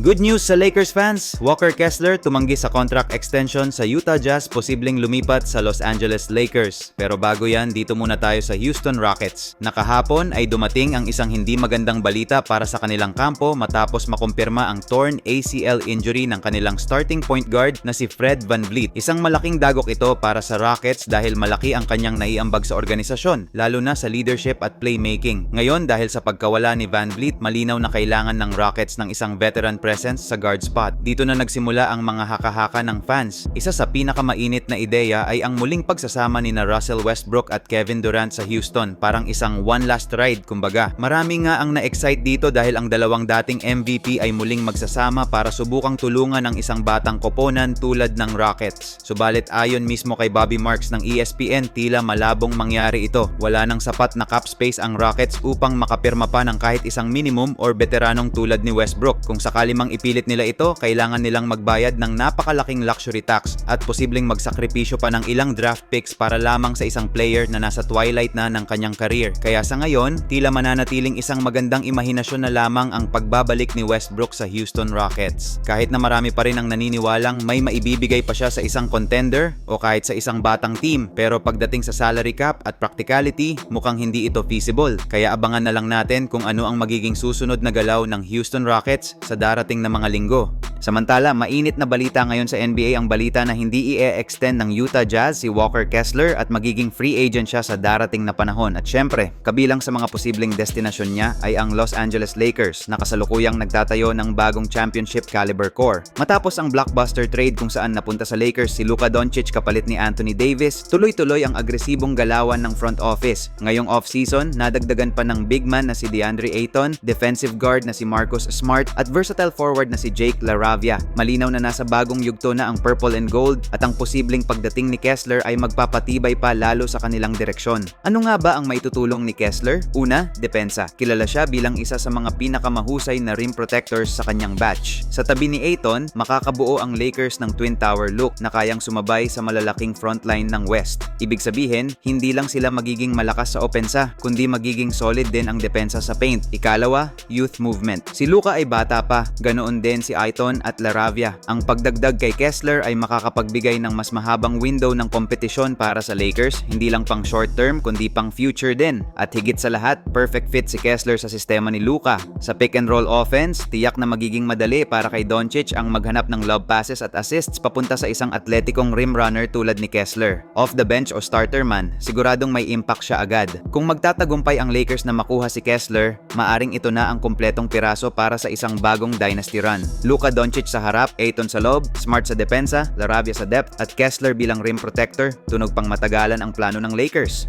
Good news sa Lakers fans! Walker Kessler tumanggi sa contract extension sa Utah Jazz posibleng lumipat sa Los Angeles Lakers. Pero bago yan, dito muna tayo sa Houston Rockets. Nakahapon ay dumating ang isang hindi magandang balita para sa kanilang kampo matapos makumpirma ang torn ACL injury ng kanilang starting point guard na si Fred Van Vliet. Isang malaking dagok ito para sa Rockets dahil malaki ang kanyang naiambag sa organisasyon, lalo na sa leadership at playmaking. Ngayon dahil sa pagkawala ni Van Vliet, malinaw na kailangan ng Rockets ng isang veteran presence sa guard spot. Dito na nagsimula ang mga haka-haka ng fans. Isa sa pinakamainit na ideya ay ang muling pagsasama ni na Russell Westbrook at Kevin Durant sa Houston, parang isang one last ride kumbaga. Marami nga ang na-excite dito dahil ang dalawang dating MVP ay muling magsasama para subukang tulungan ang isang batang koponan tulad ng Rockets. Subalit ayon mismo kay Bobby Marks ng ESPN, tila malabong mangyari ito. Wala nang sapat na cap space ang Rockets upang makapirma pa ng kahit isang minimum or veteranong tulad ni Westbrook. Kung sakali mang ipilit nila ito, kailangan nilang magbayad ng napakalaking luxury tax at posibleng magsakripisyo pa ng ilang draft picks para lamang sa isang player na nasa twilight na ng kanyang career. Kaya sa ngayon, tila mananatiling isang magandang imahinasyon na lamang ang pagbabalik ni Westbrook sa Houston Rockets. Kahit na marami pa rin ang naniniwalang may maibibigay pa siya sa isang contender o kahit sa isang batang team, pero pagdating sa salary cap at practicality, mukhang hindi ito feasible. Kaya abangan na lang natin kung ano ang magiging susunod na galaw ng Houston Rockets sa darating na mga linggo. Samantala, mainit na balita ngayon sa NBA ang balita na hindi i-extend ng Utah Jazz si Walker Kessler at magiging free agent siya sa darating na panahon. At syempre, kabilang sa mga posibleng destinasyon niya ay ang Los Angeles Lakers na kasalukuyang nagtatayo ng bagong championship caliber core. Matapos ang blockbuster trade kung saan napunta sa Lakers si Luka Doncic kapalit ni Anthony Davis, tuloy-tuloy ang agresibong galawan ng front office. Ngayong off-season, nadagdagan pa ng big man na si DeAndre Ayton, defensive guard na si Marcus Smart at versatile forward na si Jake Laravia. Malinaw na nasa bagong yugto na ang purple and gold at ang posibleng pagdating ni Kessler ay magpapatibay pa lalo sa kanilang direksyon. Ano nga ba ang maitutulong ni Kessler? Una, depensa. Kilala siya bilang isa sa mga pinakamahusay na rim protectors sa kanyang batch. Sa tabi ni Ayton, makakabuo ang Lakers ng Twin Tower look na kayang sumabay sa malalaking frontline ng West. Ibig sabihin, hindi lang sila magiging malakas sa opensa, kundi magiging solid din ang depensa sa paint. Ikalawa, youth movement. Si Luka ay bata pa, ganoon din si At Laravia. Ang pagdagdag kay Kessler ay makakapagbigay ng mas mahabang window ng kompetisyon para sa Lakers, hindi lang pang short term kundi pang future din. At higit sa lahat, perfect fit si Kessler sa sistema ni Luka. Sa pick and roll offense, tiyak na magiging madali para kay Doncic ang maghanap ng lob passes at assists papunta sa isang atletikong rim runner tulad ni Kessler. Off the bench o starter man, siguradong may impact siya agad. Kung magtatagumpay ang Lakers na makuha si Kessler, maaring ito na ang kumpletong piraso para sa isang bagong dynasty run. Luka Doncic sa harap, Ayton sa lob, Smart sa depensa, Laravia sa depth, at Kessler bilang rim protector, tunog pang matagalan ang plano ng Lakers.